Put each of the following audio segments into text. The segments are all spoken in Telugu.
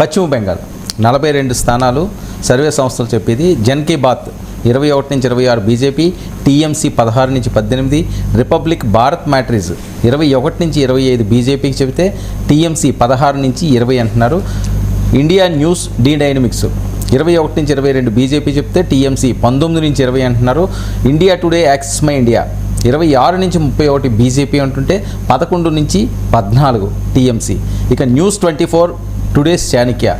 పశ్చిమ బెంగాల్. నలభై రెండు స్థానాలు సర్వే సంస్థలు చెప్పేది జన్ కీ బాత్ ఇరవై ఒకటి నుంచి ఇరవై ఆరు బీజేపీ టీఎంసీ పదహారు నుంచి పద్దెనిమిది రిపబ్లిక్ భారత్ మ్యాట్రిజ్ ఇరవై ఒకటి నుంచి ఇరవై ఐదు బీజేపీకి చెబితే టీఎంసీ పదహారు నుంచి ఇరవై అంటున్నారు. ఇండియా న్యూస్ డీ డైనమిక్స్ ఇరవై ఒకటి నుంచి ఇరవై రెండు బీజేపీ చెప్తే టీఎంసీ పంతొమ్మిది నుంచి ఇరవై అంటున్నారు. India Today Axis My India ఇరవై ఆరు నుంచి ముప్పై ఒకటి బీజేపీ అంటుంటే పదకొండు నుంచి పద్నాలుగు టీఎంసీ. ఇక news twenty four today's Chanakya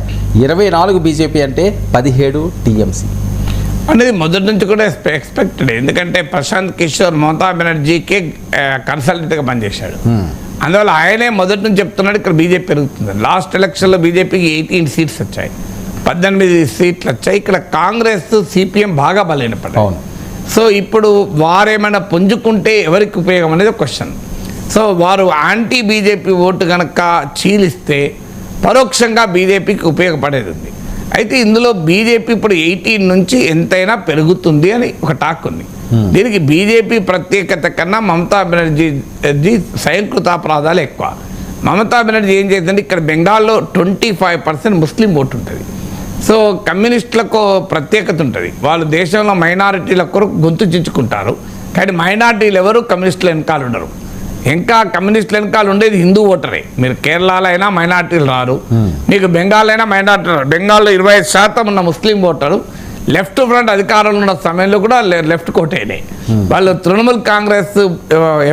ఇరవై నాలుగు బీజేపీ అంటే పదిహేడు టీఎంసీ. అనేది మొదటి నుంచి కూడా ఎక్స్పెక్టెడ్. ఎందుకంటే ప్రశాంత్ కిషోర్ మమతా బెనర్జీకి కన్సల్టెంట్గా పనిచేశాడు. అందువల్ల ఆయనే మొదటి నుంచి చెప్తున్నాడు ఇక్కడ బీజేపీ పెరుగుతుంది. లాస్ట్ ఎలక్షన్లో బీజేపీకి ఎయిటీన్ సీట్స్ వచ్చాయి. పద్దెనిమిది సీట్లు వచ్చాయి. ఇక్కడ కాంగ్రెస్ సిపిఎం బాగా బలహీనపడ్డాయి. అవును. సో ఇప్పుడు వారేమైనా పుంజుకుంటే ఎవరికి ఉపయోగం అనేది క్వశ్చన్. సో వారు యాంటీ బీజేపీ ఓటు కనుక చీలిస్తే పరోక్షంగా బీజేపీకి ఉపయోగపడేది. ఉంది అయితే ఇందులో బీజేపీ ఇప్పుడు ఎయిటీన్ నుంచి ఎంతైనా పెరుగుతుంది అని ఒక టాక్ ఉంది. దీనికి బీజేపీ ప్రత్యేకత కన్నా మమతా బెనర్జీ స్వయంకృతాపరాధాలు ఎక్కువ. మమతా బెనర్జీ ఏం చేసిందంటే ఇక్కడ బెంగాల్లో twenty five percent Muslim vote ఉంటుంది సో కమ్యూనిస్టులకు ప్రత్యేకత ఉంటుంది. వాళ్ళు దేశంలో మైనారిటీల కొరకు గొంతు చించుకుంటారు. కానీ మైనారిటీలు ఎవరు? కమ్యూనిస్టుల వెనకాల ఉండరు. ఇంకా కమ్యూనిస్టుల వెనకాల ఉండేది హిందూ ఓటరే. మీరు కేరళలో అయినా మైనార్టీలు రారు. మీకు బెంగాల్ అయినా మైనార్టీ బెంగాల్లో ఇరవై ఐదు శాతం ఉన్న ముస్లిం ఓటరు లెఫ్ట్ ఫ్రంట్ అధికారంలో ఉన్న సమయంలో కూడా లెఫ్ట్ కోటేనే. వాళ్ళు Trinamool Congress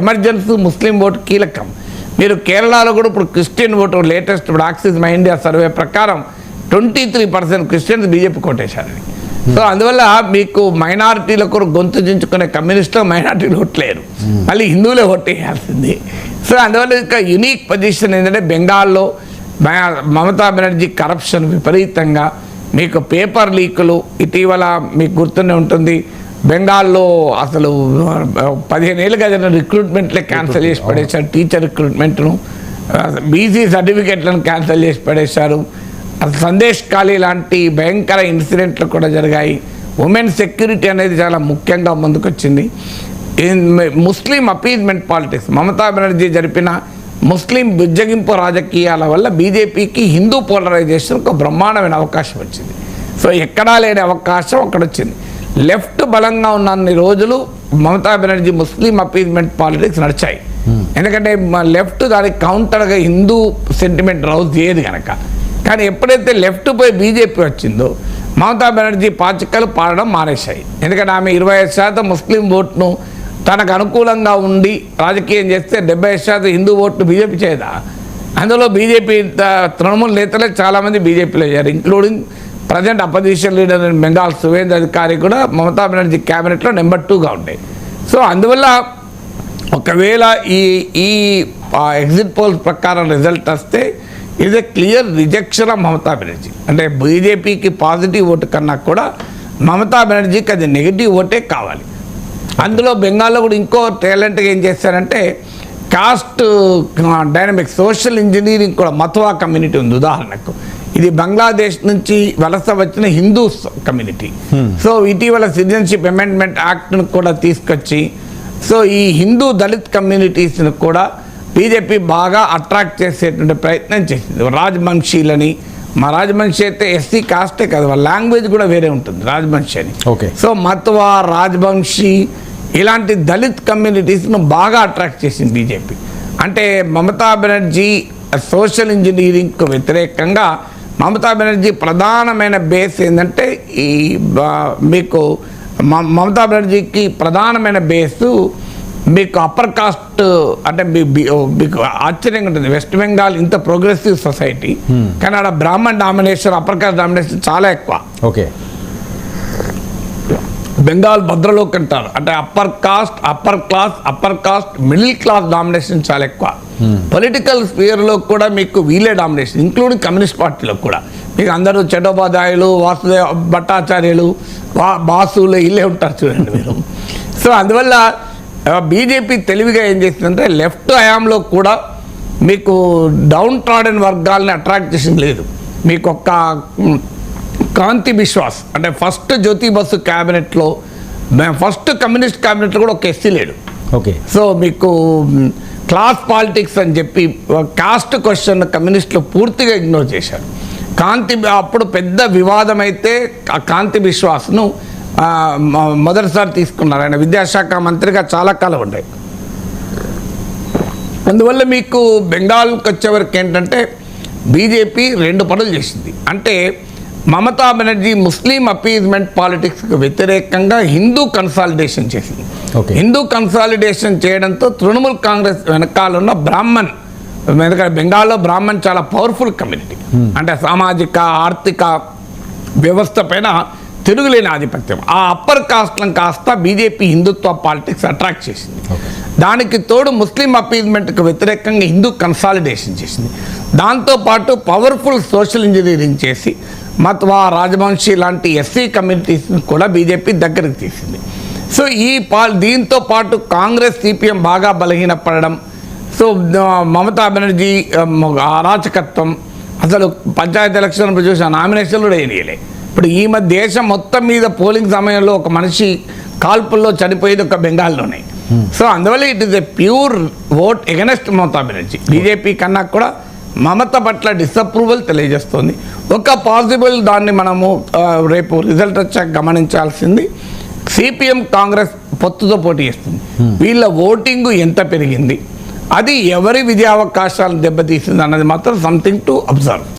emergency Muslim vote కీలకం. మీరు కేరళలో కూడా ఇప్పుడు క్రిస్టియన్ ఓటు లేటెస్ట్ ఇప్పుడు ఆక్సిస్ మై ఇండియా సర్వే ప్రకారం twenty three percent Christians BJP కొట్టేశారని so అందువల్ల మీకు మైనారిటీల కొరకు గొంతు చించుకునే కమ్యూనిస్టులు మైనారిటీలు ఓట్లేరు. మళ్ళీ హిందువులే ఓటేయాల్సింది సో అందువల్ల ఇంకా యునీక్ పొజిషన్ ఏంటంటే బెంగాల్లో మమతా బెనర్జీ కరప్షన్ విపరీతంగా. మీకు పేపర్ లీకులు ఇటీవల మీకు గుర్తునే ఉంటుంది. బెంగాల్లో అసలు పదిహేను ఏళ్ళుగా జరిగిన రిక్రూట్మెంట్లే క్యాన్సిల్ చేసి పడేశారు. టీచర్ రిక్రూట్మెంట్ను. బీసీ సర్టిఫికెట్లను క్యాన్సిల్ చేసి పడేశారు. సందేశ్ ఖాళీ లాంటి భయంకర ఇన్సిడెంట్లు కూడా జరిగాయి. ఉమెన్ సెక్యూరిటీ అనేది చాలా ముఖ్యంగా ముందుకొచ్చింది. Muslim appeasement politics Mamata Banerjee జరిపిన ముస్లిం బుజ్జగింపు రాజకీయాల వల్ల బీజేపీకి హిందూ పోలరైజేషన్ ఒక బ్రహ్మాండమైన అవకాశం వచ్చింది. సో ఎక్కడా లేని అవకాశం అక్కడ వచ్చింది. లెఫ్ట్ బలంగా ఉన్నన్ని రోజులు Mamata Banerjee Muslim appeasement politics నడిచాయి. ఎందుకంటే లెఫ్ట్ దానికి కౌంటర్గా హిందూ సెంటిమెంట్ రౌజ్ చేయదు కనుక కానీ ఎప్పుడైతే లెఫ్ట్ పోయి బీజేపీ వచ్చిందో మమతా బెనర్జీ పాచికలు పాడడం మానేశాయి. ఎందుకంటే ఆమె ఇరవై ఐదు శాతం ముస్లిం ఓట్ను తనకు అనుకూలంగా ఉండి రాజకీయం చేస్తే డెబ్బై ఐదు శాతం హిందూ ఓట్లు బీజేపీ చేయదా? అందులో బీజేపీ త- తృణమూల్ నేతలే చాలామంది బీజేపీలో అయ్యారు including present opposition leader Bengal Suvendu Adhikari కూడా మమతా బెనర్జీ క్యాబినెట్లో నెంబర్ టూగా ఉండే. సో అందువల్ల ఒకవేళ ఈ ఈ ఎగ్జిట్ పోల్స్ ప్రకారం రిజల్ట్ వస్తే ఇది clear rejection of Mamata Banerjee. అంటే బీజేపీకి పాజిటివ్ ఓటు కన్నా కూడా మమతా బెనర్జీకి అది నెగిటివ్ ఓటే కావాలి. అందులో బెంగాల్లో కూడా ఇంకో టాలెంట్గా ఏం చేస్తారంటే కాస్ట్ డైనమిక్స్ సోషల్ ఇంజనీరింగ్ కూడా మత్వా కమ్యూనిటీ ఉంది ఉదాహరణకు. ఇది బంగ్లాదేశ్ నుంచి వలస వచ్చిన హిందూ కమ్యూనిటీ. సో ఇటీవల సిటిజన్షిప్ అమెండ్మెంట్ యాక్ట్ను కూడా తీసుకొచ్చి సో ఈ హిందూ దళిత్ కమ్యూనిటీస్ని కూడా బీజేపీ బాగా అట్రాక్ట్ చేసేటువంటి ప్రయత్నం చేసింది. రాజవంశీలని మా రాజవంశీ అయితే ఎస్సీ కాస్టే కదా వాళ్ళ లాంగ్వేజ్ కూడా వేరే ఉంటుంది రాజవంశీ అని ఓకే. సో మత్వా రాజవంశీ ఇలాంటి దళిత్ కమ్యూనిటీస్ను బాగా అట్రాక్ట్ చేసింది బీజేపీ. అంటే మమతా బెనర్జీ సోషల్ ఇంజనీరింగ్కు వ్యతిరేకంగా మమతా బెనర్జీ ప్రధానమైన బేస్ ఏంటంటే ఈ మీకు మమతా బెనర్జీకి ప్రధానమైన బేసు మీకు అప్పర్ కాస్ట్ అంటే మీకు ఆశ్చర్యంగా ఉంటుంది. వెస్ట్ బెంగాల్ ఇంత ప్రోగ్రెసివ్ సొసైటీ కానీ ఆడ Brahmin domination upper caste domination చాలా ఎక్కువ. ఓకే బెంగాల్ భద్రలోకి అంటారు. అంటే upper caste upper class upper caste middle class domination చాలా ఎక్కువ. పొలిటికల్ స్పియర్లో కూడా మీకు వీలే డామినేషన్ ఇంక్లూడింగ్ కమ్యూనిస్ట్ పార్టీలో కూడా. మీకు అందరూ చటోపాధ్యాయులు వాసుదేవ భట్టాచార్యులు బాసులు వీళ్ళే ఉంటారు చూడండి మీరు. సో అందువల్ల బీజేపీ తెలివిగా ఏం చేసిందంటే లెఫ్ట్ హయాంలో కూడా మీకు డౌన్ ట్రాడెన్ వర్గాల్ని అట్రాక్ట్ చేసింది లేదు. మీకు ఒక్క కాంతి బిశ్వాస్ అంటే ఫస్ట్ జ్యోతి బస్సు క్యాబినెట్లో ఫస్ట్ కమ్యూనిస్ట్ క్యాబినెట్లో కూడా ఒక ఎస్సీ లేడు. ఓకే. సో మీకు క్లాస్ పాలిటిక్స్ అని చెప్పి కాస్ట్ క్వశ్చన్ కమ్యూనిస్టులు పూర్తిగా ఇగ్నోర్ చేశారు. కాంతి అప్పుడు పెద్ద వివాదం అయితే ఆ కాంతి విశ్వాస్ను మొదటిసారి తీసుకున్నారు. ఆయన విద్యాశాఖ మంత్రిగా చాలా కాలం ఉండే. అందువల్ల మీకు బెంగాల్కి వచ్చేవరకు ఏంటంటే బీజేపీ రెండు పనులు చేసింది. అంటే మమతా బెనర్జీ ముస్లిం అపీజ్మెంట్ పాలిటిక్స్కి వ్యతిరేకంగా హిందూ కన్సాలిడేషన్ చేసింది. హిందూ కన్సాలిడేషన్ చేయడంతో తృణమూల్ కాంగ్రెస్ వెనకాల ఉన్న బ్రాహ్మణ్ ఎందుకంటే బెంగాల్లో బ్రాహ్మణ్ చాలా పవర్ఫుల్ కమ్యూనిటీ అంటే సామాజిక ఆర్థిక వ్యవస్థ పైన తిరుగులేని ఆధిపత్యం. ఆ అప్పర్ కాస్ట్లను కాస్త బీజేపీ హిందుత్వ పాలిటిక్స్ అట్రాక్ట్ చేసింది. దానికి తోడు ముస్లిం అపీజ్మెంట్కి వ్యతిరేకంగా హిందూ కన్సాలిడేషన్ చేసింది. దాంతోపాటు పవర్ఫుల్ సోషల్ ఇంజనీరింగ్ చేసి మత్వా రాజవంశీ లాంటి ఎస్సీ కమ్యూనిటీస్ని కూడా బీజేపీ దగ్గరికి తీసింది. సో ఈ పా దీంతో పాటు కాంగ్రెస్ సిపిఎం బాగా బలహీనపడడం సో మమతా బెనర్జీ అరాచకత్వం అసలు పంచాయతీ ఎలక్షన్ చూసిన నామినేషన్లు కూడా వేయలే ఇప్పుడు ఈ మధ్య దేశం మొత్తం మీద పోలింగ్ సమయంలో ఒక మనిషి కాల్పుల్లో చనిపోయేది ఒక బెంగాల్లోనే. సో అందువల్ల it is a pure vote against Mamata Banerjee. BJP కన్నా కూడా మమత పట్ల డిసప్రూవల్ తెలియజేస్తుంది. ఒక పాసిబుల్ దాన్ని మనము రేపు రిజల్ట్ వచ్చాక గమనించాల్సింది సిపిఎం కాంగ్రెస్ పొత్తుతో పోటీ చేస్తుంది. వీళ్ళ ఓటింగ్ ఎంత పెరిగింది? అది ఎవరి విజయావకాశాలను దెబ్బతీసింది అన్నది మాత్రం సంథింగ్ టు అబ్జర్వ్